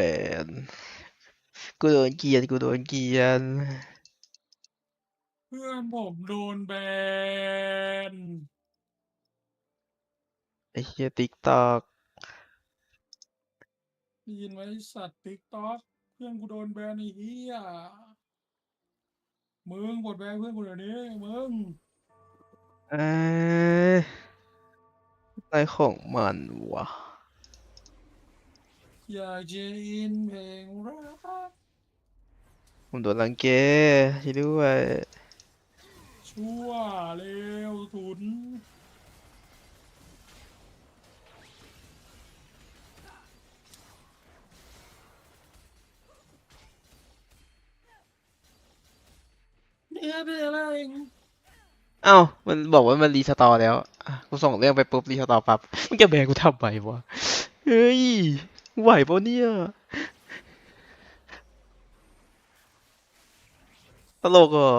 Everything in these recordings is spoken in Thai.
บนกูโดนเกลียนกูโดนเกลียนเพื่อนผมโดนแบนไอ้เหี้ยติ๊กตอกได้ยินไหมสัตว์ติ๊กต็อกเพื่อนกูโดนแบนไอ้เหี้ยมึงกดแบนเพื่อนกูเดี๋ยวนี้มึงเอ้ยอะไรของมันวะ อยากจะอินเพลงรักผมโดนรังแกช่วยด้วยชั่วเร็วทุนเนี่ยเป็นอะไรเอ้ามันบอกว่ามันรีสตอร์แล้วอะกูส่งเรื่องไปปุ๊บรีสตอร์ปั๊บมึงจะแบนกูทำไมวะ เฮ้ย ไหวปะเนี่ย ตลกเหรอ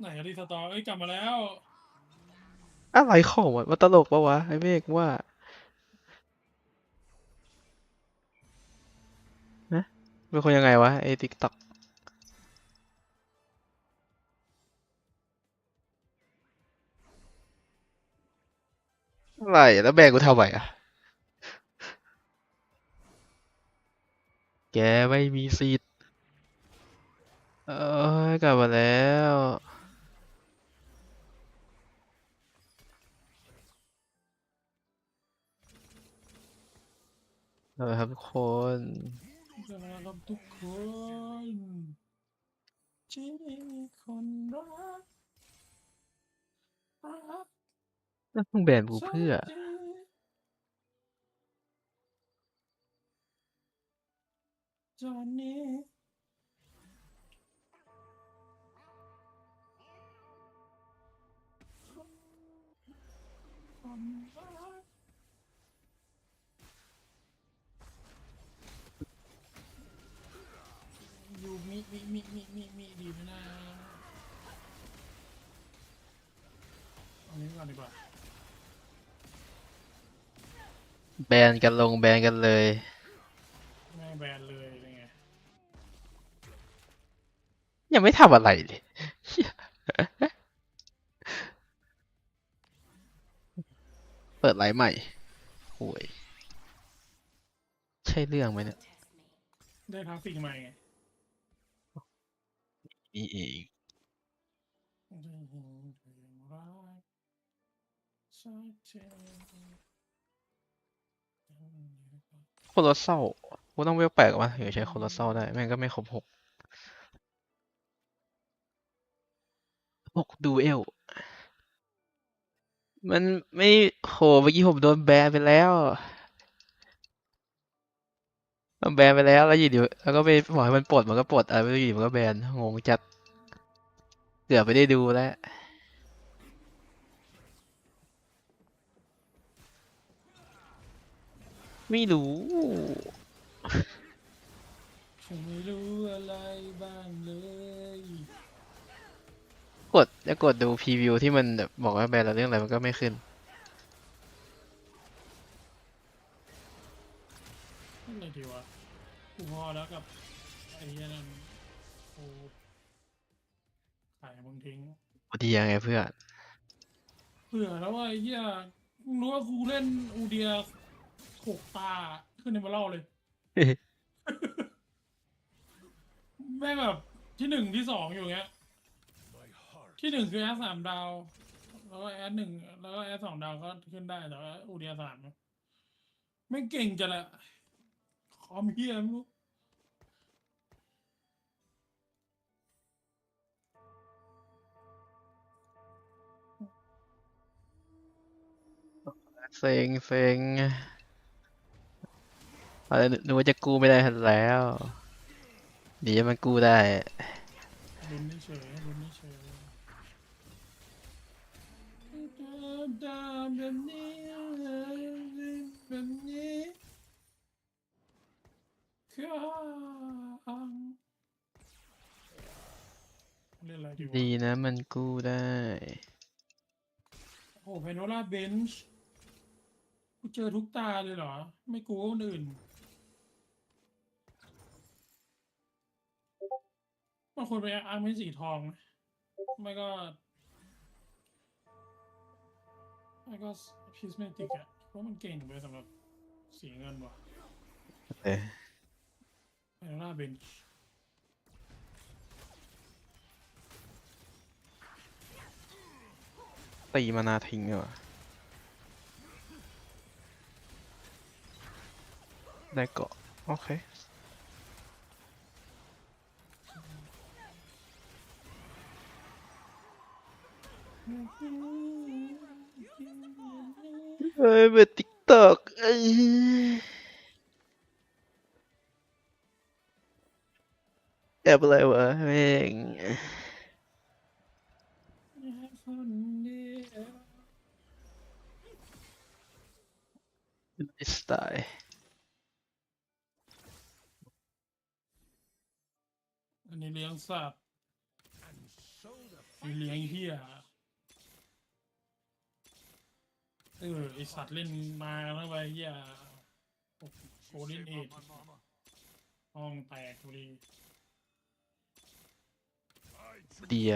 ไหนอะรีสตอร์เอ้ยกลับมาแล้ว อะไรของมันมันตลกปะวะ ไอ้เมฆว่า นะเป็นคนยังไงวะ ไอ้ติ๊กต็อกอะไรอะแล้วแบนกูทำไมอะ แกไม่มีสิทธิ์เอ้ยกลับมาแล้วเอาละครับทุกคนจะมากับทุกคนที่มีคนรักรักแล้วมึงแบนกูเพื่อ สักทีตอนนี้คนรักอยู่มิมิมิมิมิมิดีไหมนะเอานี้ก่อนดีกว่า แบนกันลงแบนกันเลย ยังไม่ทำอะไรเลยเหี้ยเปิดไลฟ์ใหม่โอ้ยใช่เรื่องไหมเนี่ย ได้กราฟิกใหม่ไงนี่เองได้เห็นเพลงรักสักทีโคโรเศร้ากูต้องเวลแปลกวะถึงจะใช้โคโรเศร้าได้ แม่งก็ไม่ครบหก หกดูเอล มันไม่โหเมื่อกี้ผมโดนแบนไปแล้วมันแบนไปแล้วแล้วอยู่ดีแล้วก็ไปบอกให้มันปลดมันก็ปลดอะไรไม่รู้อยู่มันก็แบนงงจัดเกือบไม่ได้ดูแล้วไม่รู้ ผมไม่รู้อะไรบ้างเลย กดจะกดดูพรีวิวที่มันแบบบอกว่าแบนแล้วเรื่องอะไรมันก็ไม่ขึ้น นั่นเลยดีวะกูพอแล้วกับไอ้เหี้ยนั่นกูขายมึงทิ้งพอดียังไงเพื่อนเผื่อแล้วว่าไอ้เหี้ยมึงรู้ว่ากูเล่นอูเดียหกตาขึ้นในมาเล่าเลย แม่งแบบที่หนึ่งที่สองอยู่เงี้ย ที่หนึ่งคือแอสสามดาว แล้วก็แอสหนึ่งแล้วก็แอสสองดาวก็ขึ้นได้แต่ว่าอูเดียสามเนี่ยไม่งเก่งจังละคอมเฮียไม่รู้เซ็งเซ็งอะไรนึกว่าจะกู้ไม่ได้แล้วเดียวมันกู้ได้ลุ้นเฉยๆลุ้นเฉยๆดาม แบบนี้แบบนี้ข้างเล่นอะไรดีวะดีนะมันกู้ได้ โอ้เพนโนล่าเบนช์กูเจอทุกตาเลยเหรอ ไม่กลัวคนอื่น มันควรไปอาร์เมนสีทองไหมไม่ก็ ไม่ก็พิสเมติกอะเพราะมันเก่งไปสำหรับสีเงินว่ะเออไอโนล่าเบนช์ตีมานาทิ้งดีกว่าได้เกาะโอเค เฮ้ยเปิดติ๊กตอกเอ้ยแอบอะไรวะแม่งนเดียวสไตล์อันนี้เลี้ยงสัตว์อันนี้เลี้ยงเฮีย เออไอสัตว์เล่นมาแล้วไปเฮียโกลินเอ็ดห้องแตกพอดีเดีย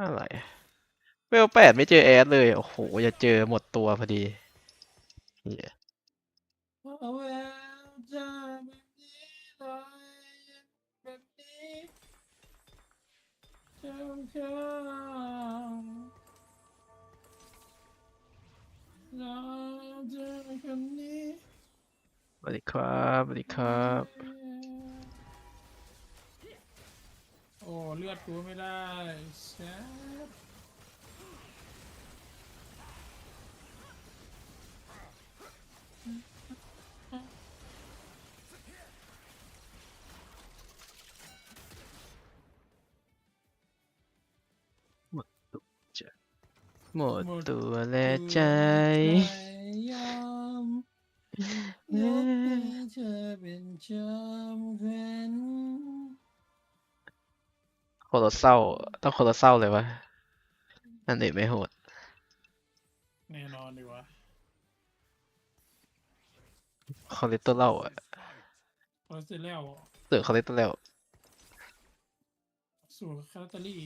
อะไรเวลแปดไม่เจอแอดเลย โอ้โหจะเจอหมดตัวพอดีเเจ้าข้าวเราเจอคนนี้สวัสดีครับสวัสดีครับ โอ้ เลือดกูไม่ได้แซ่บ หมดตัวและใจยอมยกให้เธอเป็นจอมแขวนโคตรเศร้า ต้องโคตรเศร้าเลยวะอันนี้ไม่โหด แน่นอนดีวะคอเลสเตอรอลอะพอเสร็จแล้วเสือคอเลสเตอรอล สู่คาตาลี